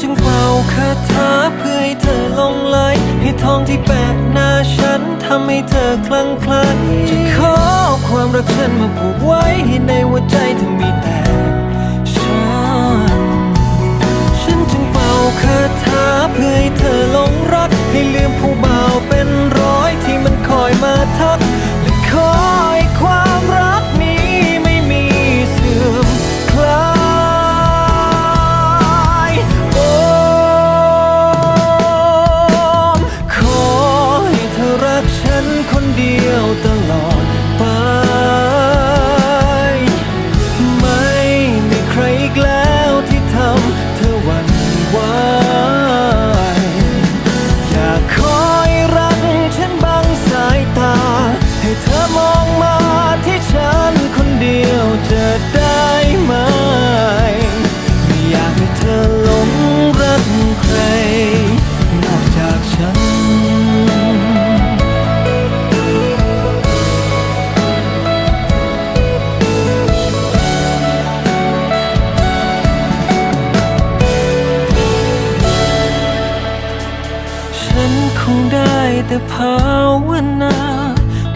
จึงเป่าคาถาเพื่อให้เธอลงไหลให้ทองที่แปะหน้าฉันทำให้เธอคลั่งไคล้จะขอความรักฉันมาผูกไว้ให้ในหัวใจเธอมีแต่ฉัน ฉันจึงเป่าคาถาเพื่อให้เธอลงรักให้ลืมผู้บ ฉันคงได้แต่ภาวนา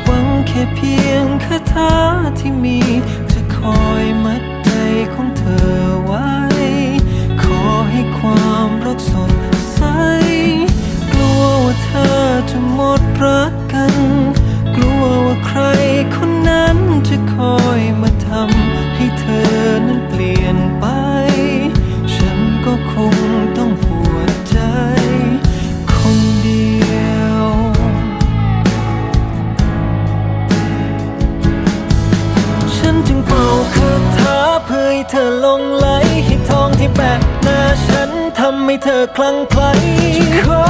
หวังแค่เพียงคาถาที่มี จะคอยมัดใจของเธอ เพื่อให้เธอลงไหลให้ทองที่แปะหน้าฉันทำให้เธอคลั่งไคล้ขอ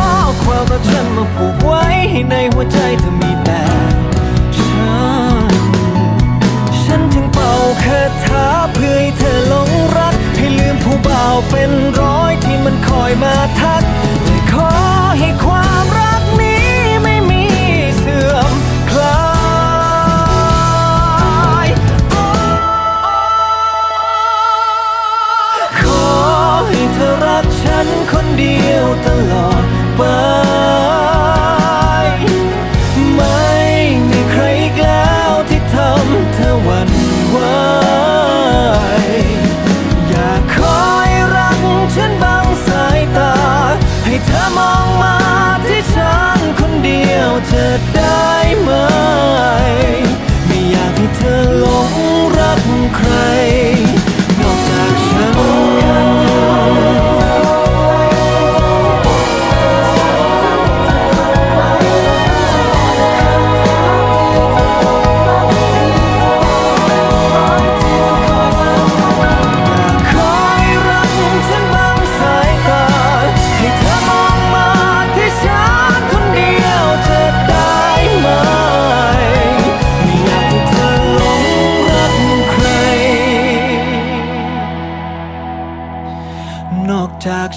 นคนเดียวตลอดไปไม่มีใครอีกแล้วที่ทำเธอหวั่นไหวอยากคอยรักฉันบังสายตา ให้เธอมองมาที่ฉันคนเดียวจะได้ไหม ไม่อยากให้เธอหลงรักใคร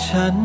ฉัน